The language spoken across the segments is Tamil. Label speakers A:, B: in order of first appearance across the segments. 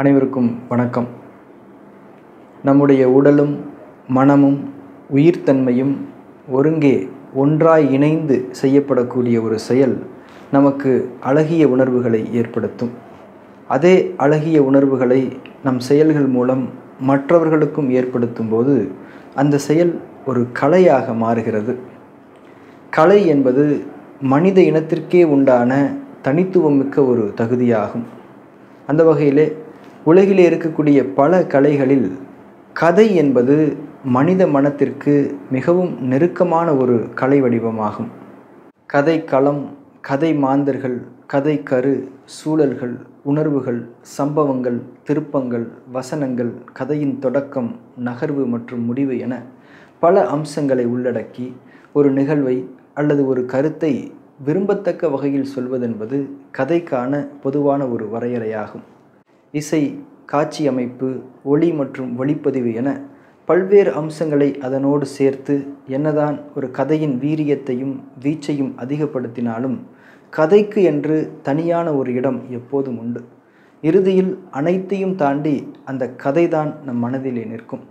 A: அனைவருக்கும் வணக்கம். நம்முடைய உடலும் மனமும் உயிர்த்தன்மையும் ஒருங்கே ஒன்றாய் இணைந்து செய்யப்படக்கூடிய ஒரு செயல் நமக்கு அழகிய உணர்வுகளை ஏற்படுத்தும். அதே அழகிய உணர்வுகளை நம் செயல்கள் மூலம் மற்றவர்களுக்கும் ஏற்படுத்தும் போது அந்த செயல் ஒரு கலையாக மாறுகிறது. கலை என்பது மனித இனத்திற்கே உண்டான தனித்துவமிக்க ஒரு தகுதியாகும். அந்த வகையிலே உலகிலே இருக்கக்கூடிய பல கலைகளில் கதை என்பது மனித மனத்திற்கு மிகவும் நெருக்கமான ஒரு கலை வடிவமாகும். கதை களம் கதை மாந்தர்கள் கதை கரு சூழல்கள் உணர்வுகள் சம்பவங்கள் திருப்பங்கள் வசனங்கள் கதையின் தொடக்கம் நகர்வு மற்றும் முடிவு என பல அம்சங்களை உள்ளடக்கி ஒரு நிகழ்வை அல்லது ஒரு கருத்தை விரும்பத்தக்க வகையில் சொல்வதென்பது கதைக்கான பொதுவான ஒரு வரையறையாகும். இசை காட்சி அமைப்பு ஒளி மற்றும் ஒளிப்பதிவு என பல்வேறு அம்சங்களை அதனோடு சேர்த்து என்னதான் ஒரு கதையின் வீரியத்தையும் வீச்சையும் அதிகப்படுத்தினாலும் கதைக்கு என்று தனியான ஒரு இடம் எப்போதும் உண்டு. இறுதியில் அனைத்தையும் தாண்டி அந்த கதைதான் நம் மனதிலே நிற்கும்.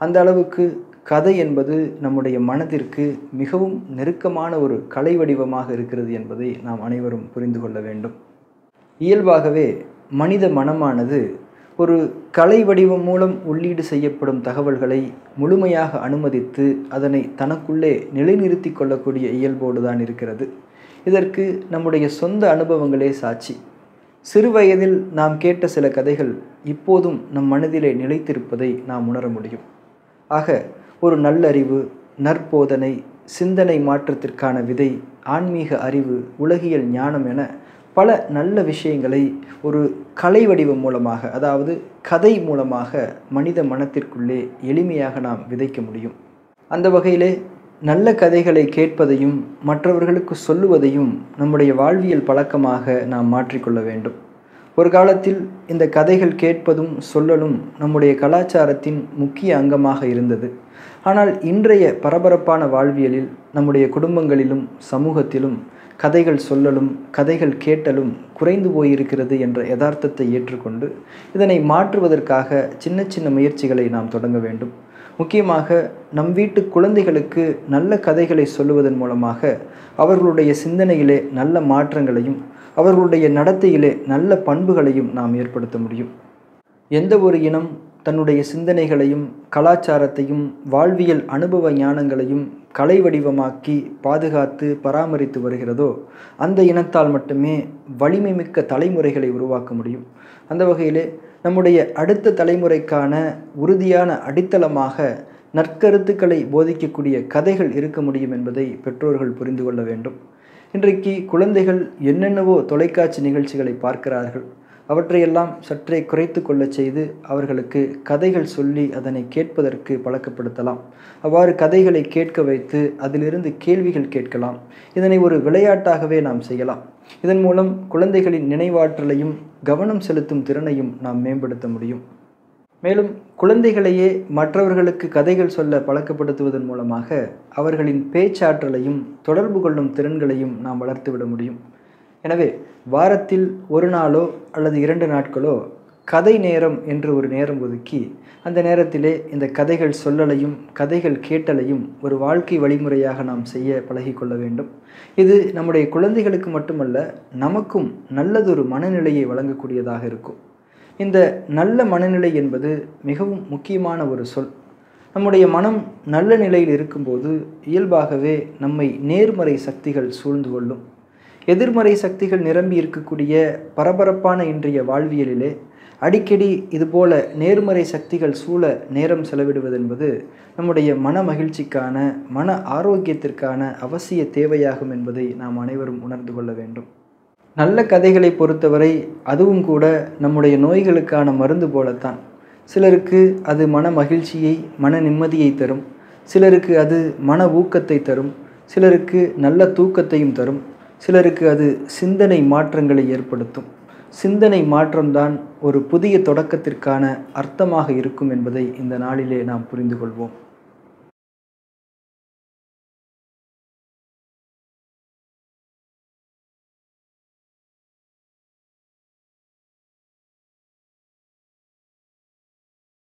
A: அந்த அளவுக்கு கதை என்பது நம்முடைய மனதிற்கு மிகவும் நெருக்கமான ஒரு கலை வடிவமாக இருக்கிறது என்பதை நாம் அனைவரும் புரிந்து கொள்ள வேண்டும். இயல்பாகவே மனித மனமானது ஒரு கலை வடிவம் மூலம் உள்ளீடு செய்யப்படும் தகவல்களை முழுமையாக அனுமதித்து அதனை தனக்குள்ளே நிலைநிறுத்தி கொள்ளக்கூடிய இயல்போடு தான் இருக்கிறது. இதற்கு நம்முடைய சொந்த அனுபவங்களே சாட்சி. சிறுவயதில் நாம் கேட்ட சில கதைகள் இப்போதும் நம் மனதிலே நிலைத்திருப்பதை நாம் உணர முடியும். ஆக ஒரு நல்லறிவு நற்போதனை சிந்தனை மாற்றத்திற்கான விதை ஆன்மீக அறிவு உலகியல் ஞானம் என பல நல்ல விஷயங்களை ஒரு கலை வடிவம் மூலமாக அதாவது கதை மூலமாக மனித மனத்திற்குள்ளே எளிமையாக நாம் விதைக்க முடியும். அந்த வகையிலே நல்ல கதைகளை கேட்பதையும் மற்றவர்களுக்கு சொல்லுவதையும் நம்முடைய வாழ்வியல் பழக்கமாக நாம் மாற்றிக்கொள்ள வேண்டும். ஒரு காலத்தில் இந்த கதைகள் கேட்பதும் சொல்லலும் நம்முடைய கலாச்சாரத்தின் முக்கிய அங்கமாக இருந்தது. ஆனால் இன்றைய பரபரப்பான வாழ்வியலில் நம்முடைய குடும்பங்களிலும் சமூகத்திலும் கதைகள் சொல்லலும் கதைகள் கேட்டலும் குறைந்து போயிருக்கிறது என்ற யதார்த்தத்தை ஏற்றுக்கொண்டு இதனை மாற்றுவதற்காக சின்ன சின்ன முயற்சிகளை நாம் தொடங்க வேண்டும். முக்கியமாக நம் வீட்டு குழந்தைகளுக்கு நல்ல கதைகளை சொல்லுவதன் மூலமாக அவர்களுடைய சிந்தனையிலே நல்ல மாற்றங்களையும் அவர்களுடைய நடத்தையிலே நல்ல பண்புகளையும் நாம் ஏற்படுத்த முடியும். எந்த ஒரு இனம் தன்னுடைய சிந்தனைகளையும் கலாச்சாரத்தையும் வாழ்வியல் அனுபவ ஞானங்களையும் கலை வடிவமாக்கி பாதுகாத்து பராமரித்து வருகிறதோ அந்த இனத்தால் மட்டுமே வலிமை மிக்க தலைமுறைகளை உருவாக்க முடியும். அந்த வகையிலே நம்முடைய அடுத்த தலைமுறைக்கான உறுதியான அடித்தளமாக நற்கருத்துக்களை போதிக்கக்கூடிய கதைகள் இருக்க முடியும் என்பதை பெற்றோர்கள் புரிந்து கொள்ள வேண்டும். இன்றைக்கு குழந்தைகள் என்னென்னவோ தொலைக்காட்சி நிகழ்ச்சிகளை பார்க்கிறார்கள். அவற்றையெல்லாம் சற்றே குறைத்து கொள்ளச் செய்து அவர்களுக்கு கதைகள் சொல்லி அதனை கேட்பதற்கு பழக்கப்படுத்தலாம். அவ்வாறு கதைகளை கேட்க வைத்து அதிலிருந்து கேள்விகள் கேட்கலாம். இதனை ஒரு விளையாட்டாகவே நாம் செய்யலாம். இதன் மூலம் குழந்தைகளின் நினைவாற்றலையும் கவனம் செலுத்தும் திறனையும் நாம் மேம்படுத்த முடியும். மேலும் குழந்தைகளையே மற்றவர்களுக்கு கதைகள் சொல்ல பழக்கப்படுத்துவதன் மூலமாக அவர்களின் பேச்சாற்றலையும் தொடர்பு கொள்ளும் திறன்களையும் நாம் வளர்த்துவிட முடியும். எனவே வாரத்தில் ஒரு நாளோ அல்லது இரண்டு நாட்களோ கதை நேரம் என்று ஒரு நேரம் ஒதுக்கி அந்த நேரத்திலே இந்த கதைகள் சொல்லலையும் கதைகள் கேட்டலையும் ஒரு வாழ்க்கை வழிமுறையாக நாம் செய்ய பழகிக்கொள்ள வேண்டும். இது நம்முடைய குழந்தைகளுக்கு மட்டுமல்ல நமக்கும் நல்லதொரு மனநிலையை வழங்கக்கூடியதாக இருக்கும். இந்த நல்ல மனநிலை என்பது மிகவும் முக்கியமான ஒரு சொல். நம்முடைய மனம் நல்ல நிலையில் இருக்கும்போது இயல்பாகவே நம்மை நேர்மறை சக்திகள் சூழ்ந்து கொள்ளும். எதிர்மறை சக்திகள் நிரம்பி இருக்கக்கூடிய பரபரப்பான இன்றைய வாழ்வியலிலே அடிக்கடி இதுபோல நேர்மறை சக்திகள் சூழ நேரம் செலவிடுவதென்பது நம்முடைய மன மகிழ்ச்சிக்கான மன ஆரோக்கியத்திற்கான அவசிய தேவையாகும் என்பதை நாம் அனைவரும் உணர்ந்து கொள்ள வேண்டும். நல்ல கதைகளை பொறுத்தவரை அதுவும் கூட நம்முடைய நோய்களுக்கான மருந்து போலத்தான். சிலருக்கு அது மன மகிழ்ச்சியை மன நிம்மதியை தரும். சிலருக்கு அது மன ஊக்கத்தை தரும். சிலருக்கு நல்ல தூக்கத்தையும் தரும். சிலருக்கு அது சிந்தனை மாற்றங்களை ஏற்படுத்தும். சிந்தனை மாற்றம்தான் ஒரு புதிய தொடக்கத்திற்கான அர்த்தமாக இருக்கும் என்பதை இந்த நாளிலே நாம் புரிந்து கொள்வோம்